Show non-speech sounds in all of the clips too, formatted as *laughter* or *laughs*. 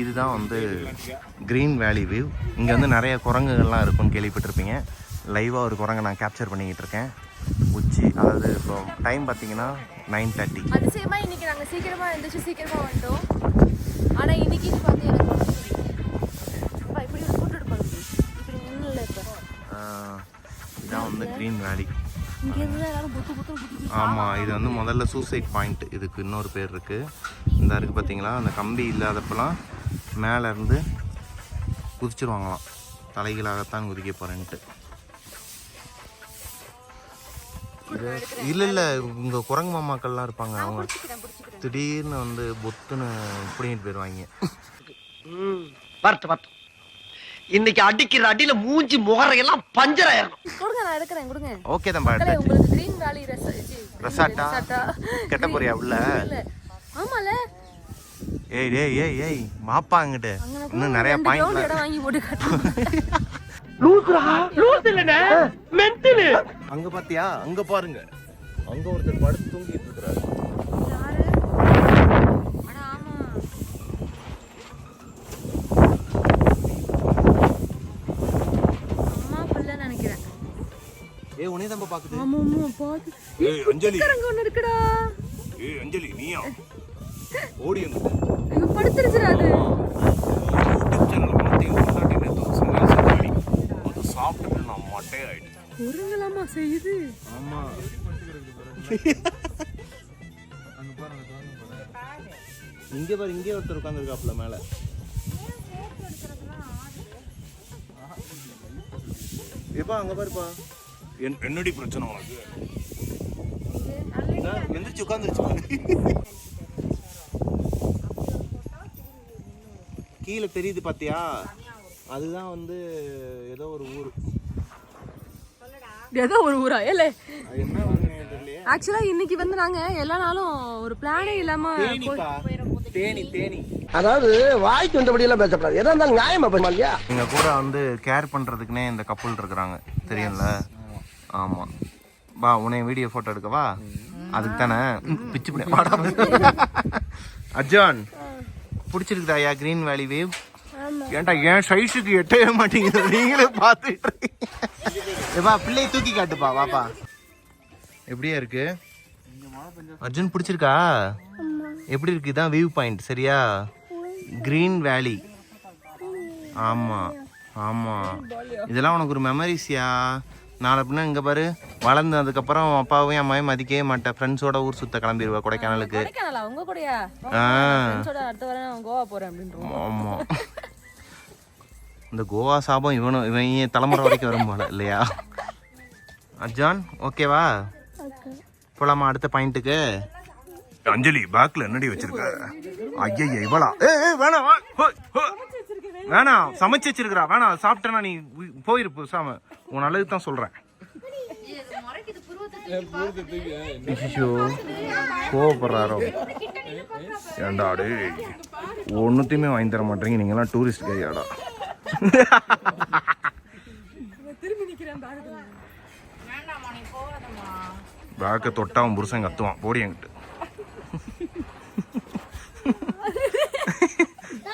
இதுதான் வந்து க்ரீன் வேலி வியூ இங்கே வந்து நிறைய குரங்குகள்லாம் இருக்கும்னு கேள்விப்பட்டிருப்பீங்க. லைவாக ஒரு குரங்கை நான் கேப்சர் பண்ணிக்கிட்டு இருக்கேன் உச்சி அதாவது இப்போ டைம் பார்த்தீங்கன்னா நைன் தேர்ட்டி அதிசயமா இன்னைக்கு நாங்க சீக்கிரமா எழுந்திரிச்சு சீக்கிரமா வந்துட்டோம். ஆனா இன்னைக்கு பார்த்து எனக்கு வந்து அப்பா, இப்படி இதான் வந்து க்ரீன் வேலி ஆமாம் இது வந்து முதல்ல சூசைட் பாயிண்ட் இதுக்கு இன்னொரு பேர் இருக்குது இந்த இருக்குது பார்த்தீங்களா? அந்த கம்பி இல்லாதப்பெல்லாம் மேலே இருந்து குதிச்சிருவாங்களாம் தலைகளாகத்தான் குதிக்க போகிறேன்ட்டு இல்லை இல்லை இங்கே குரங்கு மாமாக்கள்லாம் இருப்பாங்க. அவங்க திடீர்னு வந்து பொத்துன்னு பிடிங்கிட்டு போயிடுவாங்க வரட்டு வரட்டும் இன்னைக்கு அடிக்கிற அடியில மூஞ்சி முகரையெல்லாம் பஞ்சர் ஆயிரணும். கொடுங்க நான் எடுக்கிறேன் கொடுங்க. ஓகே தான் மக்களே, பாட்டு உங்களுக்கு கிரீன் வேலி ரெச- சி, ரெசார்ட்டா? கெட்ட போறியா உள்ள? இல்ல. ஆமால. ஏய் ஏய் ஏய் ஏய் மாப்பா அங்கிட்டு இன்னும் நிறைய பாயிண்ட் இடம் வாங்கி போட்டு அங்க பாத்தியா? அங்க பாருங்க. அங்க ஒருத்தர் படுத்து தூங்கிட்டு இருக்கிறாரு. யாரு? அட ஆமா. அம்மா பிள்ளை நினைக்கிறேன். ஏய் உனே தான் பாக்குது? ஆமா ஆமா பாத்து. ஏய் அஞ்சலி. அங்க ஒண்ணு இருக்குடா. ஏய் அஞ்சலி நீயா? ஓடி வந்து இங்க படுத்துருச்சுடா அது யூடியூப் சேனல் சமையல் செஞ்சாடி அது சாப்பிட்டுட்டு நான் மட்டே ஆயிட்டேன். ஒருங்கலாமா செய்யுது? ஆமா. இங்க பாரு இங்கே ஒருத்தர் உட்காந்துருக்காப்ல மேல. ஏப்பா அங்க பாருப்பா. என் என்னடி பிரச்சனை உனக்கு? நான் எந்திரிச்சு உட்காந்துருச்சு கீழே தெரியுது பாத்தியா? அதுதான் வந்து ஏதோ ஒரு ஊர். ஏதோ ஒரு ஊரா? ஏலே. ஆக்சுவலா இன்னைக்கு வந்து நாங்க எல்லா நாளும் ஒரு பிளானே இல்லாம தேனி தேனி. அதாவது வாய்க்கு வந்தபடி எல்லாம் பேசக்கூடாது எதா இருந்தாலும் நியாயமா பண்ணுமா இல்லையா? எங்க கூட வந்து கேர் பண்றதுக்குனே இந்த கப்பல் இருக்கிறாங்க. தெரியும்ல? ஆமா. வா உன்னை வீடியோ போட்டோ எடுக்கவா அதுக்கு தானே. பிச்சு பிடி வாடா. *laughs* அஜான் பிடிச்சிருக்குதா ஐயா கிரீன் வேலி வேவ் ஏன்டா ஏன் சைஸுக்கு எட்டவே மாட்டேங்குது. நீங்களே பார்த்துட்டு ஏப்பா பிள்ளையை தூக்கி காட்டுப்பா. வாப்பா எப்படியா இருக்கு? அர்ஜுன் பிடிச்சிருக்கா? எப்படி இருக்கு? இதான் வியூ பாயிண்ட் சரியா? கிரீன் வேலி ஆமா ஆமா. இதெல்லாம் உனக்கு ஒரு மெமரிஸ்யா நாளை பின்ன இங்க பாரு வளர்ந்து அதுக்கப்புறம் அப்பாவையும் அம்மாவையும் மதிக்கவே மாட்டேன். ஃப்ரெண்ட்ஸோட ஊர் சுத்த கிளம்பிடுவா கொடைக்கானலுக்கு. ஆ. ஃப்ரெண்ட்ஸோட அடுத்த வாரம் நான் கோவா போறேன் அப்படின்றோம் ஆமா. இந்த கோவா சாபம் இவனும் இவன் ஏன் தலைமுறை வரைக்கும் வரும் போல இல்லையா? அஜான் ஓகேவா? போலாமா அடுத்த பாயிண்ட்டுக்கு? அஞ்சலி பேக்ல என்னடி வச்சிருக்க? ஐயா இவளா? ஏ வேணாம். வேணாம் சமைச்சு வச்சிருக்கிறா. வேணாம் சாப்பிட்டேன்னா நீ போயிரு பேசாம. உன் நல்லது தான் சொல்றேன். ஐயோ கோவப்படுறாரோ? ஏண்டா ஒன்றுத்தையுமே வாங்கி தர மாட்டேங்க நீங்களாம் டூரிஸ்ட் கையாடா பேக்கை தொட்டா அவன் புருஷன் கத்துவான். போடி என்கிட்ட.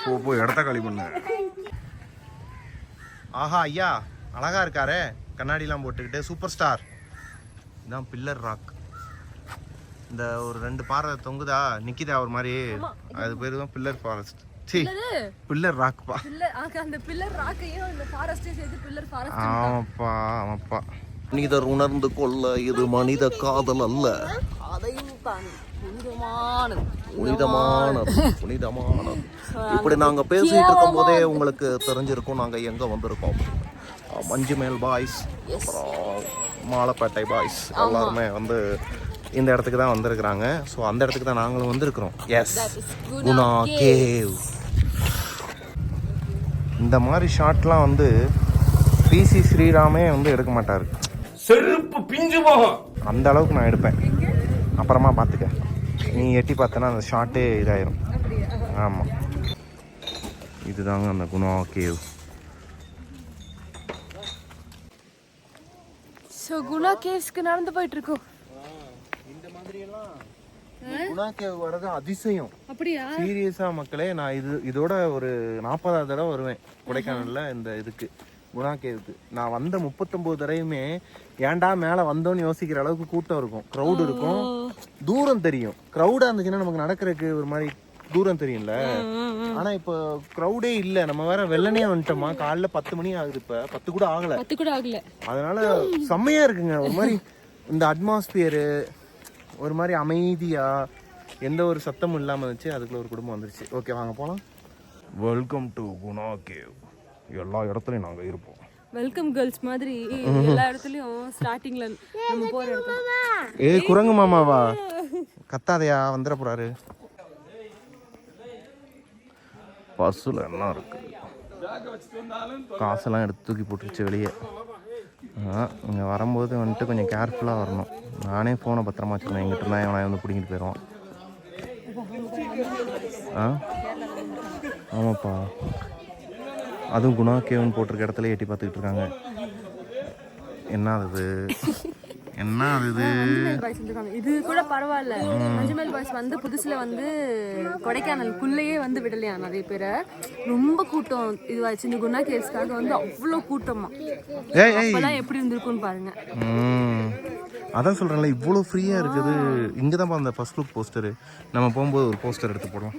போ போய் இடத்த காலி பண்ண. ஆஹா ஐயா அழகா இருக்காரே. கண்ணாடிலாம் போட்டுக்கிட்டு சூப்பர் ஸ்டார் இதான் பில்லர் ராக் இந்த ஒரு ரெண்டு பாறை தொங்குதா? நிக்கிதா ஒரு மாதிரி? அது பேர் தான் பில்லர் ஃபாரஸ்ட் சி பில்லர் ராக்பா பில்லர் அந்த பில்லர் ராக்கையும் இந்த ஃபாரஸ்டையும் சேர்த்து பில்லர் ஃபாரஸ்ட் ஆமாப்பா ஆமாப்பா. மனிதர் உணர்ந்து கொள்ள இது மனித காதல் அல்ல. அதையும் தாண்டி புனிதமானது. புனிதமானது புனிதமானது. இப்படி நாங்க பேசிட்டு இருக்கும் போதே உங்களுக்கு தெரிஞ்சிருக்கும் நாங்க எங்க வந்திருக்கோம் மஞ்சுமேல் பாய்ஸ் அப்புறம் மாலப்பேட்டை பாய்ஸ் எல்லாருமே வந்து இந்த இடத்துக்கு தான் வந்திருக்கிறாங்க. ஸோ அந்த இடத்துக்கு தான் நாங்களும் வந்திருக்கிறோம். எஸ் குணா கேவ் இந்த மாதிரி ஷாட்லாம் வந்து பிசி ஸ்ரீராமே வந்து எடுக்க மாட்டாரு. செருப்பு பிஞ்சு போகும். அந்த அளவுக்கு நான் எடுப்பேன். அப்புறமா பார்த்துக்க நீ எட்டி பார்த்தனா அந்த ஷார்ட்டே இதாயிரும். ஆமாம் இதுதாங்க அந்த குணா கேவ் ஸோ குணா கேவ்ஸ்க்கு நடந்து போயிட்டு இருக்கோம் இந்த மாதிரியெல்லாம் குணா கேவ் வரது அதிசயம். அப்படியா? சீரியஸா மக்களே நான் இது இதோட ஒரு நாற்பதாவது தடவை வருவேன். கொடைக்கானல்ல இந்த இதுக்கு. குணா கேவுக்கு நான் வந்த முப்பத்தொன்பது தடவையுமே ஏன்டா மேல வந்தோன்னு யோசிக்கிற அளவுக்கு கூட்டம் இருக்கும். க்ரௌட் இருக்கும். தூரம் தெரியும். க்ரௌடா இருந்துச்சுன்னா நமக்கு நடக்கிறதுக்கு ஒரு மாதிரி தூரம் தெரியும்ல. ஆனா இப்போ க்ரௌடே இல்ல. நம்ம வேற வெள்ளனையா வந்துட்டோமா? காலைல பத்து மணி ஆகுது இப்ப. பத்து கூட ஆகல. பத்து கூட ஆகல. அதனால செம்மையா இருக்குங்க. ஒரு மாதிரி இந்த அட்மாஸ்பியரு ஒரு மாதிரி அமைதியா எந்த ஒரு சத்தமும் இல்லாம இருந்துச்சு. அதுக்குள்ள ஒரு குடும்பம் வந்துருச்சு. ஓகே வாங்க போலாம். வெல்கம் டு குணா கேவ் எல்லா இடத்துலயும் நாங்க இருப்போம். வெல்கம் கேர்ள்ஸ் மாதிரி எல்லா இடத்துலயும் ஸ்டார்டிங்ல நம்ம போற இடத்துல. ஏய் குரங்கு மாமாவா? கத்தாதையா வந்துட போறாரு. பஸ்ஸில் என்ன இருக்கு? காசெல்லாம் எடுத்து தூக்கி போட்டுருச்சு வெளியே. இங்கே வரும்போது வந்துட்டு கொஞ்சம் கேர்ஃபுல்லாக வரணும். நானே ஃபோனை பத்திரமா வச்சுக்கணும். எங்கிட்ட இருந்தால் எவனா வந்து பிடிங்கிட்டு போயிடுவான். ஆ? ஆமாப்பா. அதுவும் குணா கேவன் போட்டிருக்க இடத்துல எட்டி பார்த்துக்கிட்டு இருக்காங்க. என்ன அது என்ன அது இது? கூட பரவாயில்ல. மஞ்சுமேல் பாய்ஸ் வந்து புதுசுல வந்து கொடைக்கானலுக்குள்ளேயே வந்து விடலையா நிறைய பேரை. ரொம்ப கூட்டம் இதுவாச்சு. இந்த குணா கேஸ்க்காக வந்து அவ்வளோ கூட்டமா. அப்பெல்லாம் எப்படி இருந்திருக்கும்னு பாருங்க. அதான் சொல்கிறேன்ல இவ்வளோ ஃப்ரீயாக இருக்குது. இங்கே தான் அந்த ஃபர்ஸ்ட் லுக் போஸ்டரு நம்ம போகும்போது ஒரு போஸ்டர் எடுத்து போடுவோம்.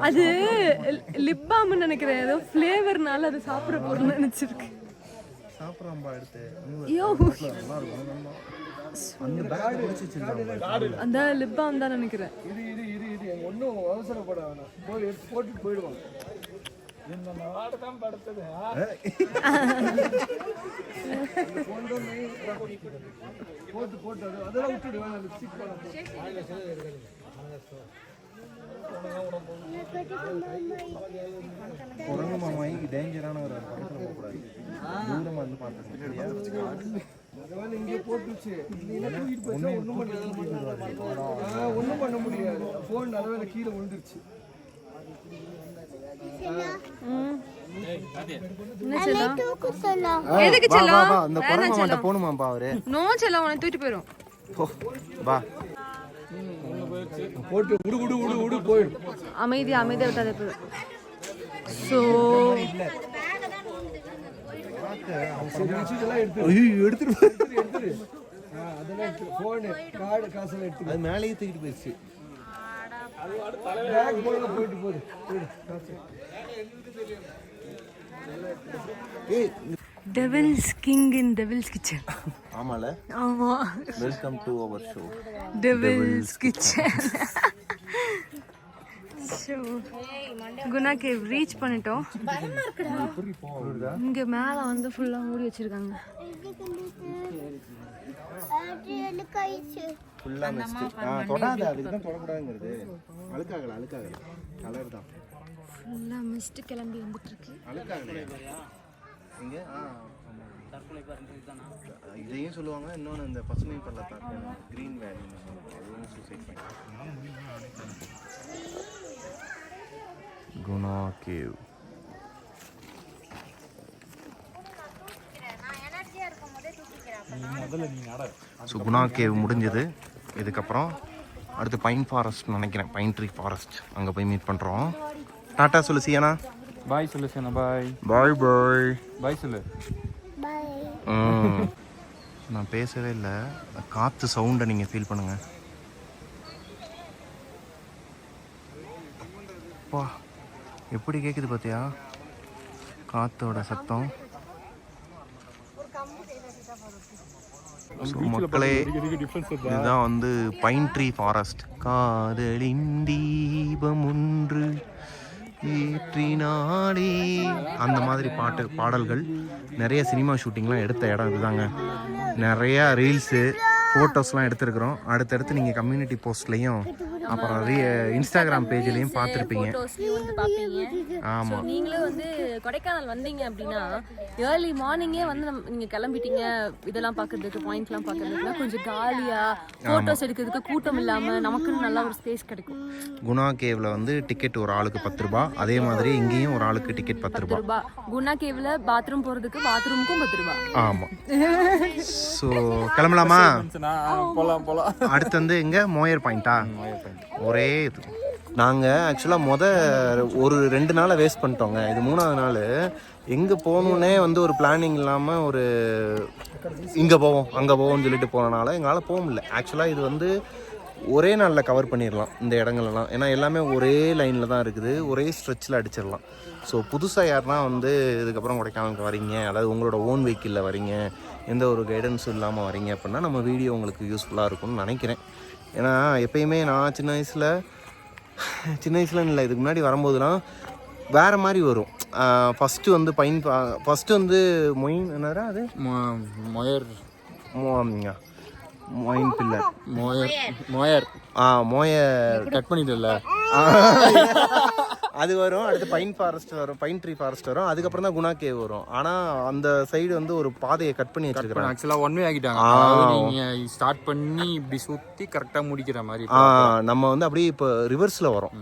அது லிப் பாம்னு நினைக்கிறேன். ஏதோ ஃப்ளேவர்னால அது சாப்பிட போறேன்னு நினைச்சிருக்கு. சாப்பிட்றாம்பா எடுத்து ஐயோ அந்த பேக் அந்த லிப் பாம் தான் நினைக்கிறேன் இந்த நாடு தான் படுத்தது போட்டு போட்டு அது- அதெல்லாம் குரங்கு மாமாய் டேஞ்சரான ஒரு பக்கத்தில் போகக்கூடாது தூரமாக வந்து பார்த்துக்கணும் இங்கே போட்டுச்சு ஒன்றும் பண்ண முடியாது. ஃபோன் நல்லவேளை கீழே விழுந்துருச்சு. எதுக்கு செல்லம்? அந்த அவரு. நோ செல்லம் உனக்கு தூக்கிட்டு போயிடும் போ வா. போட்டு விடு விடு விடு விடு போயிடும் அமைதி அமைதியா விட்டாதே போயிடும் ஐயோ எடுத்துட்டு அது மேலேயே தூக்கிட்டு போயிடுச்சு. போயிட்டு போயிடு devils king in Devil's Kitchen ஆமால ஆமா welcome to our show Devil's Kitchen Guna cave reach பண்ணிட்டோம். இங்க மேல வந்து ஃபுல்லா மூடி வச்சிருக்காங்க. ஃபுல்லா மிஸ்ட் ஆ தொடாத அதுக்கு தான் தொடக்கூடாதுங்கிறது. அழுக்காகல அழுக்காகல. கலர் தான். ஃபுல்லா மிஸ்ட் கிளம்பி வந்துட்டு இருக்கு அழுக்காகல ஆ இதையும் சொல்லுவாங்க இன்னொன்று இந்த பசுமை பள்ளத்தாக்கு கிரீன் வேலி அதுவும் suicide Guna cave so Guna cave முடிஞ்சது. இதுக்கப்புறம் அடுத்து பைன் ஃபாரஸ்ட் நினைக்கிறேன். பைன் ட்ரீ ஃபாரஸ்ட் அங்கே போய் மீட் பண்ணுறோம் டாட்டா சொல்லு சியானா. பாய் சொல்லு சேனா பாய் பாய் பாய் பாய் சொல்லு. நான் பேசவே இல்லை. காற்று சவுண்டை நீங்கள் ஃபீல் பண்ணுங்க. அப்பா எப்படி கேட்குது பார்த்தியா காற்றோட சத்தம். So, மக்களே இதுதான் வந்து பைன் ட்ரீ ஃபாரஸ்ட் காதலின் தீபம் ஒன்று ஏற்றினாடி அந்த மாதிரி பாட்டு பாடல்கள். நிறைய சினிமா ஷூட்டிங்லாம் எடுத்த இடம் இதுதாங்க. நிறையா ரீல்ஸு ஃபோட்டோஸ்லாம் எடுத்திருக்கிறோம். அடுத்தடுத்து நீங்கள் கம்யூனிட்டி போஸ்ட்லேயும் அப்புறம் ரீ இன்ஸ்டாகிராம் பேஜ்லேயும் பார்த்துருப்பீங்க. ஃபோட்டோஸ்லயும் வந்து பாப்பீங்க ஆமா. So, நீங்களும் வந்து கொடைக்கானல் வந்தீங்க அப்படின்னா ஏர்லி மார்னிங்கே வந்து நம்ம நீங்க கிளம்பிட்டீங்க. இதெல்லாம் பார்க்கறதுக்கு பாயிண்ட்லாம் பார்க்கறதுக்குலாம் கொஞ்சம் காலியா ஃபோட்டோஸ் எடுக்கிறதுக்கு கூட்டம் இல்லாம நமக்குன்னு நல்ல ஒரு ஸ்பேஸ் கிடைக்கும். குணா கேவில் வந்து டிக்கெட் ஒரு ஆளுக்கு பத்து ரூபா. அதே மாதிரி இங்கேயும் ஒரு ஆளுக்கு டிக்கெட் பத்து ரூபா. ரூபாய் குணா கேவ்ல பாத்ரூம் போறதுக்கு பாத்ரூமுக்கும் பத்து ரூபாய் ஆமாம் ஸோ கிளம்பலாமா? போலாம் போலாம். அடுத்து வந்து எங்க? மோயர் பாயிண்டா ஒரே இது. நாங்கள் ஆக்சுவலாக மொத ஒரு ரெண்டு நாளை வேஸ்ட் பண்ணிட்டோங்க. இது மூணாவது நாள். எங்கே போகணுன்னே வந்து ஒரு பிளானிங் இல்லாமல் ஒரு இங்கே போவோம் அங்கே போவோம்னு சொல்லிட்டு போனனால எங்களால் போக முடியல. ஆக்சுவலாக இது வந்து ஒரே நாளில் கவர் பண்ணிடலாம் இந்த இடங்கள்லாம் ஏன்னா எல்லாமே ஒரே லைனில் தான் இருக்குது. ஒரே ஸ்ட்ரெச்சில் அடிச்சிடலாம் ஸோ புதுசாக யாருன்னா வந்து இதுக்கப்புறம் கொடைக்கானலுக்கு வரீங்க. அதாவது உங்களோட ஓன் வெஹிக்கிளில் வரீங்க. எந்த ஒரு கைடன்ஸும் இல்லாமல் வரீங்க அப்படின்னா நம்ம வீடியோ உங்களுக்கு யூஸ்ஃபுல்லாக இருக்கும்னு நினைக்கிறேன். ஏன்னா எப்பயுமே நான் சின்ன வயசில் சின்ன வயசுல இல்லை இதுக்கு முன்னாடி வரும்போதுலாம் வேறு மாதிரி வரும். ஃபஸ்ட்டு வந்து பைன் ஃபஸ்ட்டு வந்து மொயின் என்னடா அது? மொயர். மொ- மொயின் பில்லர் மொயர். மொயர். ஆ மோய கட் பண்ணிட்டல அது வரும் அடுத்து பைன் ஃபாரஸ்ட் வரும் பைன் ட்ரீ ஃபாரஸ்ட் வரும் அதுக்கப்புறம் தான் குணா கேவ் வரும். ஆனால் அந்த சைடு வந்து ஒரு பாதையை கட் பண்ணி வச்சிருக்கிறாங்க. ஆக்சுவலா ஒன் வே ஆகிட்டாங்க ஆ. அதாவது நீங்க ஸ்டார்ட் பண்ணி இப்படி சுத்தி கரெக்டா முடிக்கிற மாதிரி ஆ, நம்ம வந்து அப்படியே இப்போ ரிவர்ஸில் வரோம்.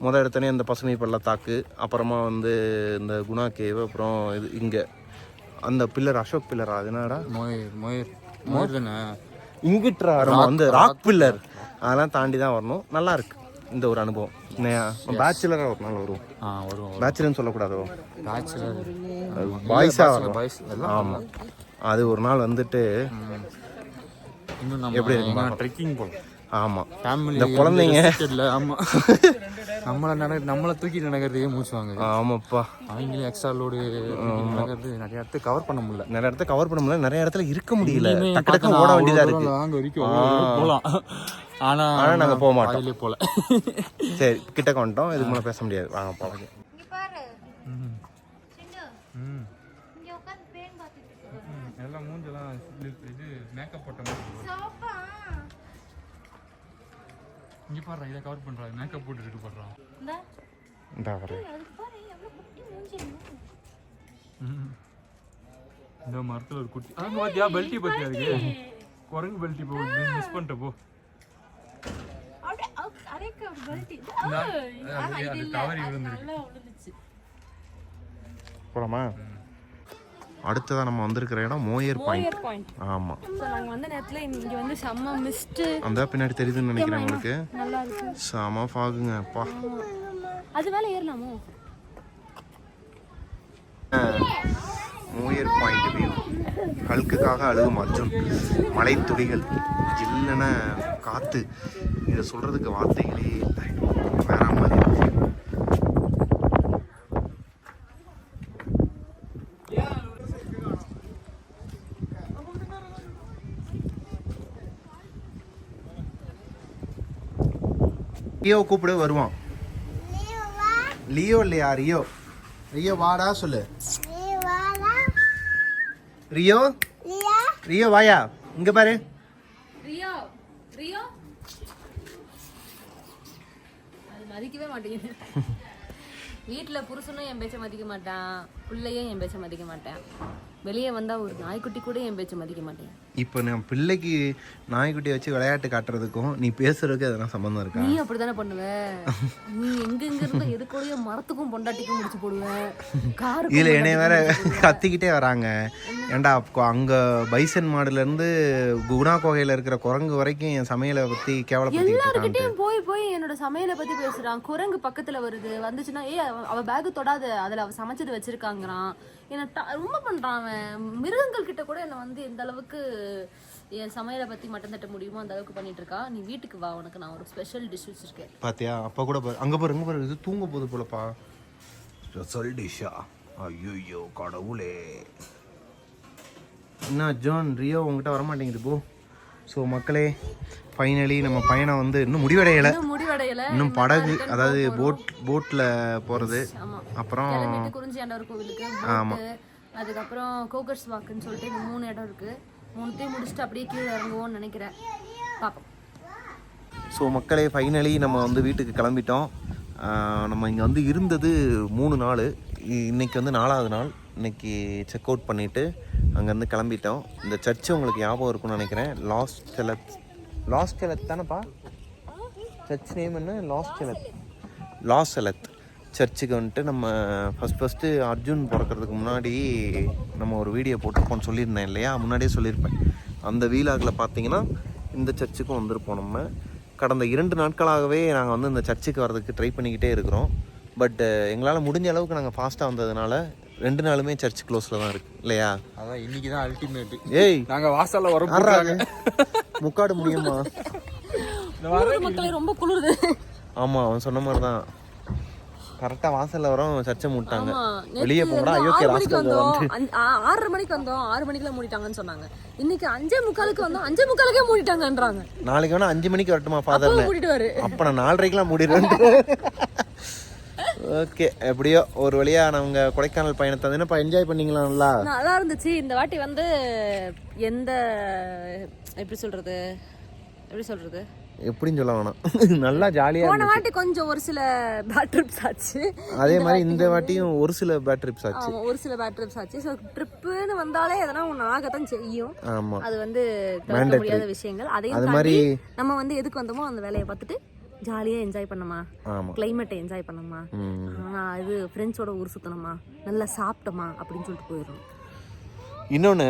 முத இடத்துனே இந்த பசுமை பள்ளத்தாக்கு அப்புறமா வந்து இந்த குணா கேவ் அப்புறம் இது இங்கே. அந்த பில்லர் அசோக் பில்லர்? அது என்னடா? மொயர் மொயர். மொயர் தானே? இங்கிட்ரா நம்ம வந்து ராக் பில்லர் அதெல்லாம் தாண்டி தான் வரணும். நல்லா இருக்கு. இந்த ஒரு அனுபவம். பேச்சுலராக ஒரு நாள் வருவோம் வருவோம். பேச்சுலர்னு சொல்லக்கூடாதோ. பேச்சுலர் பாய்ஸாக வரும். பாய்ஸ் ஆமாம் அது ஒரு நாள் வந்துட்டு எப்படி இருக்கு ட்ரெக்கிங் போலாம். ஆமாம் ஃபேமிலி இந்த குழந்தைங்க. இல்ல ஆமா. *laughs* நம்மள நட நம்மள தூக்கி நடக்கிறதுக்கே மூச்சு வாங்குது ஆமாப்பா. அவங்களே எக்ஸ்ட்ரா லோடு நடக்கிறது நிறைய இடத்துக்கு கவர் பண்ண முடியல. நிறைய இடத்த கவர் பண்ண முடியல நிறைய இடத்துல இருக்க முடியல. டக்கு டக்கு ஓட அவ்வளவு வேண்டியதா தூரம் இருக்கு நாங்க வரைக்கும் அவ்வளவு போலாம் ஆனா ஆனா நாங்க போக மாட்டோம். பாதியிலே போல சரி கிட்ட வந்துட்டோம் இதுக்கு மேலே பேச முடியாது. வாங்க இருக்க எல்லாம் மூஞ்செல்லாம் இது மேக்கப் போட்ட இங்க பாரு இதை கவர் பண்றாங்க மேக்கப் போட்டு இருக்கு பண்றான் இந்த. பாரு. இந்த மரத்துல ஒரு குட்டி அங்க பாத்தியா? பெல்ட்டி பத்தி அதுக்கு? குரங்கு பெல்ட்டி போ மிஸ் பண்ணிட்ட போ. போலாமா? அடுத்ததான் நம்ம வந்திருக்கிற இடம் மோயர் பாயிண்ட் மோயர் பாயிண்ட். ஆமா. ஸோ நாங்கள் வந்த நேரத்தில் இங்கே வந்து செம்ம மிஸ்ட்டு அந்த பின்னாடி தெரியுதுன்னு நினைக்கிறேன் உங்களுக்கு. நல்லா இருக்கு. செம ஃபாகுங்க அப்பா. அது மேலே ஏறலாமோ? மோயர் பாயிண்ட் வியூ கல்குக்காக அழுகும் அர்ஜுன். மலை துளிகள் ஜில்லன காத்து. இதை சொல்றதுக்கு வார்த்தைகளே இல்லை. வேற ரியோ கூப்பிடு வருவான் லியோ இல்லையா? ரியோ. ரியோ வாடா சொல்லு. ரியோ? ரியோ வாயா. இங்க பாரு. Rio Rio? அது மதிக்கவே மாட்டேங்குது. *laughs* வீட்டில் புருஷனும் என் பேச்சை மதிக்க மாட்டான். பிள்ளையும் என் பேச்சை மதிக்க மாட்டேன். வெளியே வந்தா ஒரு நாய்க்குட்டி கூட என் பேச்சை மதிக்க மாட்டேன். இப்போ நான் பிள்ளைக்கு நாய்க்குட்டியை வச்சு விளையாட்டு காட்டுறதுக்கும் நீ பேசுறதுக்கு எதனா சம்மந்தம் இருக்கா? நீ அப்படிதானே பண்ணுவ? நீ எங்க எங்க இருந்த எதுக்கூடய மரத்துக்கும் பொண்டாட்டிக்கும் முடிச்சு போடுவ. காரு இதில் என்னைய வேற கத்திக்கிட்டே வராங்க. அப்போ அங்கே பைசன் மாடுலேருந்து குணா கோகையில் இருக்கிற குரங்கு வரைக்கும் என் சமையலை பற்றி இருக்கான்ட்டு. எல்லாருக்கிட்டையும் போய் போய் என்னோட சமையலை பத்தி பேசுறான். குரங்கு பக்கத்துல வருது. வந்துச்சுன்னா ஏ அவ பேக் தொடாத. அதுல அவ சமைச்சது வச்சிருக்காங்கிறான் என்ன ட- ரொம்ப பண்றான் அவன். மிருகங்கள் கிட்ட கூட என்ன வந்து எந்த அளவுக்கு என் சமையலை பத்தி மட்டம் தட்ட முடியுமோ அந்த அளவுக்கு பண்ணிட்டு இருக்கா. நீ வீட்டுக்கு வா உனக்கு நான் ஒரு ஸ்பெஷல் டிஷ் வச்சிருக்கேன். பாத்தியா? அப்பா கூட பாரு அங்கே பாரு அங்கே பாரு. இது தூங்க போகுது போலப்பா. ஸ்பெஷல் டிஷ்ஷா ஐயோ கடவுளே. என்ன ஜான் ரியோ உங்ககிட்ட வரமாட்டேங்குது போ. ஸோ மக்களே ஃபைனலி நம்ம பயணம் வந்து இன்னும் முடிவடையலை. இன்னும் முடிவடையல. இன்னும் படகு அதாவது போட் போட்டில் போகிறது அப்புறம் கிளம்பிட்டு குறிஞ்சி ஆண்டவர் கோவிலுக்கு போட்டு அதுக்கப்புறம் கோகர்ஸ் வாக்குன்னு சொல்லிட்டு இந்த மூணு இடம் இருக்கு. மூணுத்தையும் முடிச்சுட்டு அப்படியே கீழே இறங்குவோம்னு நினைக்கிறேன். பார்ப்போம் ஸோ மக்களே ஃபைனலி நம்ம வந்து வீட்டுக்கு கிளம்பிட்டோம். நம்ம இங்கே வந்து இருந்தது மூணு நாள். இ- இன்னைக்கு வந்து நாலாவது நாள். இன்னைக்கு செக் அவுட் பண்ணிவிட்டு அங்கேருந்து கிளம்பிட்டோம். இந்த சர்ச்சு உங்களுக்கு ஞாபகம் இருக்கும்னு நினைக்கிறேன். லாஸ்ட் செலத் லாஸ்ட் செலத் தானேப்பா? சர்ச் நேம் என்ன? லாஸ்ட் செலத் லாஸ்ட் செலத் சர்ச்சுக்கு வந்துட்டு நம்ம ஃபஸ்ட் ஃபஸ்ட்டு அர்ஜுன் பிறக்கிறதுக்கு முன்னாடி நம்ம ஒரு வீடியோ போட்டிருப்போம்னு சொல்லியிருந்தேன் இல்லையா? முன்னாடியே சொல்லியிருப்பேன். அந்த வீலாகில் பார்த்தீங்கன்னா இந்த சர்ச்சுக்கும் வந்திருப்போம் நம்ம. கடந்த இரண்டு நாட்களாகவே நாங்கள் வந்து இந்த சர்ச்சுக்கு வர்றதுக்கு ட்ரை பண்ணிக்கிட்டே இருக்கிறோம். பட் எங்களால் முடிஞ்ச அளவுக்கு நாங்கள் ஃபாஸ்ட்டாக வந்ததுனால ரெண்டு நாளுமே சர்ச் க்ளோஸில் தான் இருக்குது இல்லையா? அதான் இன்னைக்கு தான் அல்டிமேட் ஏய் நாங்க வாசல்ல வர ஆறாங்க முக்காடு முடியுமா மக்களே ரொம்ப குளிருது. ஆமாம் அவன் சொன்ன மாதிரி தான். கரெக்டாக வாசலில் வரோம் சர்ச்சை மூட்டாங்க ஆமா வெளியே வந்து அஞ்சு- ஆ- ஆறரை மணிக்கு வந்தோம். ஆறு மணிக்குலாம் மூடிட்டாங்கன்னு சொன்னாங்க. இன்னைக்கு அஞ்சே முக்காலுக்கு வந்தோம். அஞ்சே முக்காலுக்கே மூடிட்டாங்கன்றாங்க. நாளைக்கு வேணா அஞ்சு மணிக்கு வரட்டுமா ஃபாதர்னு மூடிடுவாரு. அப்போ நான் நாலரைக்கெலாம் மூடிடுவேன் *laughs* ஓகே எப்படியோ ஒரு வழியா நாங்க கொடைக்கானல் பயணத்தை வந்து என்னப்பா என்ஜாய் பண்ணீங்களா நல்லா நல்லா இருந்துச்சு இந்த வாட்டி வந்து எந்த எப்படி சொல்றது எப்படி சொல்றது? எப்படின்னு சொல்ல வேணாம். *laughs* நல்லா ஜாலியா போன வாட்டி கொஞ்சம் ஒரு சில பேட் ட்ரிப்ஸ் ஆச்சு. அதே மாதிரி இந்த வாட்டியும் ஒரு சில பேட் ட்ரிப்ஸ் ஆச்சு. ஒரு சில பேட் ட்ரிப்ஸ் ஆச்சு. ஸோ ட்ரிப்புன்னு வந்தாலே எதனா ஒன்று ஆகத்தான் செய்யும். ஆமா. அது வந்து தவிர்க்க. முடியாத விஷயங்கள். அது மாதிரி- நம்ம வந்து எதுக்கு வந்தோமோ அந்த வேலையை பார்த்துட்டு ஜாலியா என்ஜாய் பண்ணமா ஆமா. கிளைமேட்டை என்ஜாய் பண்ணமா இது ஃப்ரெண்ட்ஸோட ஊர் சுத்தணுமா? நல்லா சாப்பிட்டோமா? அப்படின்னு சொல்லிட்டு போயிடும் இன்னொன்று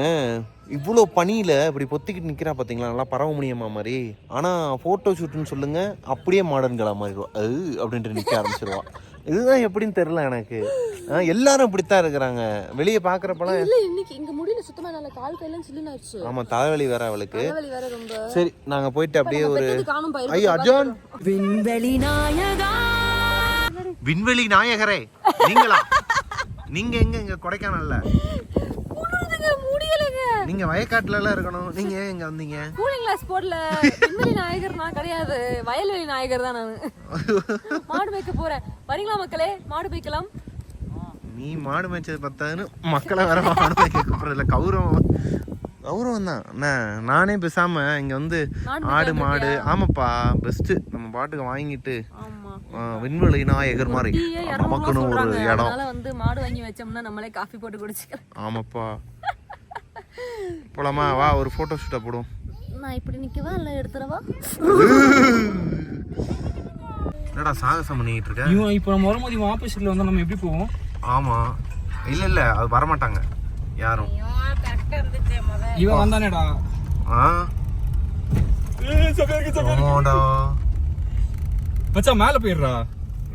இவ்வளோ பனியில் இப்படி பொத்திக்கிட்டு நிற்கிறா பார்த்தீங்களா நல்லா பரவ முடியுமா மாதிரி? ஆனால் ஃபோட்டோ ஷூட்டுன்னு சொல்லுங்க அப்படியே மாடர்ன் கலா மாறிடுவா அது அப்படின்ட்டு நிற்க ஆரம்பிச்சிருவா. இதுதான் எப்படின்னு தெரில எனக்கு. எல்லாரும் இப்படித்தான் இருக்கிறாங்க. வெளியே பார்க்குறப்பலாம் இல்ல இன்னைக்கு இங்க முடியல சுத்தமா நல்ல கால் கையெல்லாம் சில்லுன்னு ஆயிடுச்சு ஆமாம் தலைவலி வேற அவளுக்கு. தலைவலி வேற ரொம்ப. சரி நாங்கள் போயிட்டு அப்படியே ஒரு ஐயோ அஜான் விண்வெளி நாயகா! விண்வெளி நாயகரே நீங்களா? நீங்க எங்க இங்க கொடைக்கானல்ல? நீங்க வயக்காட்டுல எல்லாம் இருக்கணும். நீங்க இங்க வந்தீங்க? கூலிங் கிளாஸ் போடல விண்வெளி நாயகர் நான் கிடையாது. வயல்வெளி நாயகர் தான் நான். மாடு மேய்க்க போறேன். வரீங்களா மக்களே? மாடு மேய்க்கலாம். நீ மாடு மேய்ச்சது பத்தாதுன்னு மக்களை வேற மாடு மேய்க்க கூப்பிடுறதுல கௌரவம். கௌரவம் தான். நானே பேசாம இங்க வந்து ஆடு மாடு. ஆமாப்பா பெஸ்ட் நம்ம பாட்டுக்கு வாங்கிட்டு விண்வெளி நாயகர் மாதிரி. நமக்குன்னு ஒரு இடம். வந்து மாடு வாங்கி வச்சோம்னா நம்மளே காஃபி போட்டு குடிச்சுக்கலாம். ஆமாப்பா. போலாமா? வா ஒரு போட்டோ ஷூட்டை போடுவோம். நான் இப்படி நிக்கவா? இல்ல எடுத்துறவா என்னடா சாகசம் பண்ணிக்கிட்டு இருக்க? இவன் இப்போ நம்ம வரும்போது இவன் ஆப்போசிட்ல வந்தா நம்ம எப்படி போவோம்? ஆமா. இல்ல இல்ல அது வரமாட்டாங்க. யாரும். இவன் வந்தானேடா. ஆ? மச்சான் மேல போயிடுறா.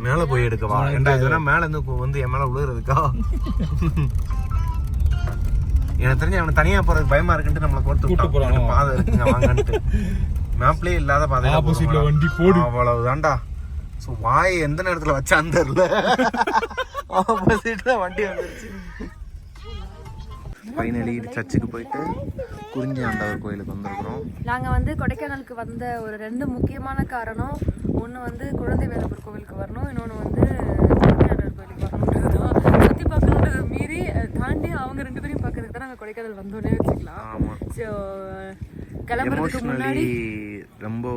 மேல போய் எடுக்கவா? ஏன்டா இதெல்லாம் மேல இருந்து வந்து என் மேல விழுகிறதுக்கா எனக்கு தெரிஞ்சு அவனை தனியா போறதுக்கு பயமா இருக்குன்ட்டு நம்மள கோர்த்து கூட்டு. போறானோ? பாதை இருக்குங்க வாங்கன்ட்டு மேப்லயே இல்லாத பாதையில Opposite ல போறோம். வண்டி போடு. அவ்வளவுதான்டா சோ வாய் எந்த நேரத்துல வச்சான்னு தெரியல ஆப்போசிட்ல வண்டி வந்துருச்சு ஃபைனலி சர்ச்சுக்கு போயிட்டு குறிஞ்சி ஆண்டவர் கோயிலுக்கு வந்திருக்கிறோம் நாங்க வந்து கொடைக்கானலுக்கு வந்த ஒரு ரெண்டு முக்கியமான காரணம் ஒண்ணு வந்து குழந்தை வேலப்பர் கோவிலுக்கு வரணும் இன்னொன்னு வந்து குழந்தையாண்டவர் கோயிலுக்கு வரணுன்றதுதான் சுத்தி பார்க்கணுன்றது மீறி தாண்டி அவங்க ரெண்டு பேரையும் பார்க்கறதுக்கு தான் நாங்க கொடைக்கானல் வந்தோன்னே வச்சுக்கலாம். ஸோ கிளம்புறதுக்கு முன்னாடி ரொம்ப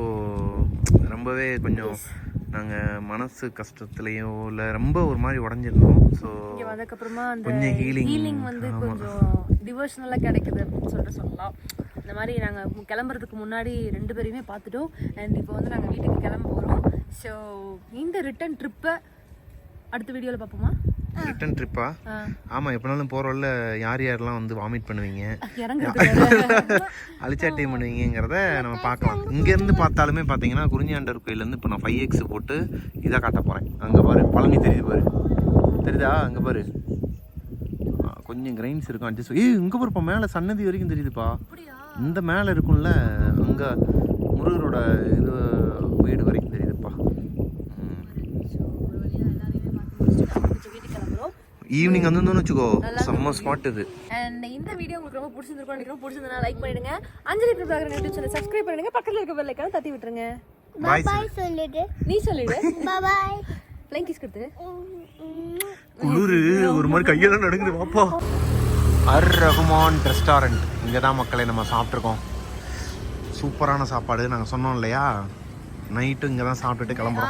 ரொம்பவே கொஞ்சம் நாங்கள் மனசு கஷ்டத்துலேயோ இல்லை ரொம்ப ஒரு மாதிரி உடஞ்சிருந்தோம். ஸோ இங்க வந்ததுக்கப்புறமா அந்த healing, ஹீலிங் வந்து. கொஞ்சம் டிவோஷனலாக கிடைக்குது அப்படின்னு சொல்லிட்டு சொல்லலாம். இந்த மாதிரி நாங்கள் கிளம்புறதுக்கு முன்னாடி ரெண்டு பேரையுமே பார்த்துட்டோம். அண்ட் இப்போ வந்து நாங்கள் வீட்டுக்கு கிளம்ப போகிறோம் ஸோ இந்த ரிட்டன் ட்ரிப்பை அடுத்த வீடியோவில் பார்ப்போமா? ரிட்டன் ட்ரிப்பா ஆ. ஆமாம் எப்போனாலும் போகிறோம்ல யார் யாரெல்லாம் வந்து வாமிட் பண்ணுவீங்க? *laughs* அழிச்சாட்டியம் பண்ணுவீங்கிறத நம்ம பார்க்கலாம். இங்கேருந்து பார்த்தாலுமே பார்த்தீங்கன்னா குறிஞ்சாண்டர் கோயிலேருந்து இப்போ நான் ஃபைவ் எக்ஸ் போட்டு இதை காட்ட போகிறேன் அங்கே பாரு பழனி தெரியுது பாரு. தெரியுதா? அங்கே பாரு. கொஞ்சம் கிரைன்ஸ் இருக்கும். அட்ஜஸ்ட் ஏய் இங்கே பாருப்பா மேலே சன்னதி வரைக்கும் தெரியுதுப்பா. இந்த மேலே இருக்கும்ல அங்கே முருகரோட இது வீடு வரைக்கும் தெரியுதுப்பா ம். ஸோ ஒரு வழியாக எல்லாரையுமே பார்த்து முடிச்சுட்டு வீட்டுக்கு கிளம்புறோம் ஈவினிங் வந்திருந்தோம்னு வச்சுக்கோ. செம்ம ஸ்பாட் இது. அண்ட் இந்த வீடியோ உங்களுக்கு ரொம்ப பிடிச்சிருக்கும் நினைக்கிறோம் பிடிச்சிருந்தா லைக் பண்ணிடுங்க. Anjali Prabhakaran YouTube channel subscribe பண்ணுங்க பக்கத்துல இருக்க பெல் ஐக்கான தட்டி விட்டுருங்க. பாய் சொல்லிடு. நீ சொல்லிடு. பாய் ஃப்ளைங் கிஸ் கொடுத்துரு குளிரு ஒரு மாதிரி கையெல்லாம் நடுங்குது. பாப்பா *laughs* அர் ரகுமான் ரெஸ்டாரண்ட். இங்கே தான் மக்களை நம்ம சாப்பிட்ருக்கோம் சூப்பரான சாப்பாடு நாங்கள் சொன்னோம் இல்லையா? நைட்டு இங்கே தான் சாப்பிட்டுட்டு கிளம்புறோம்.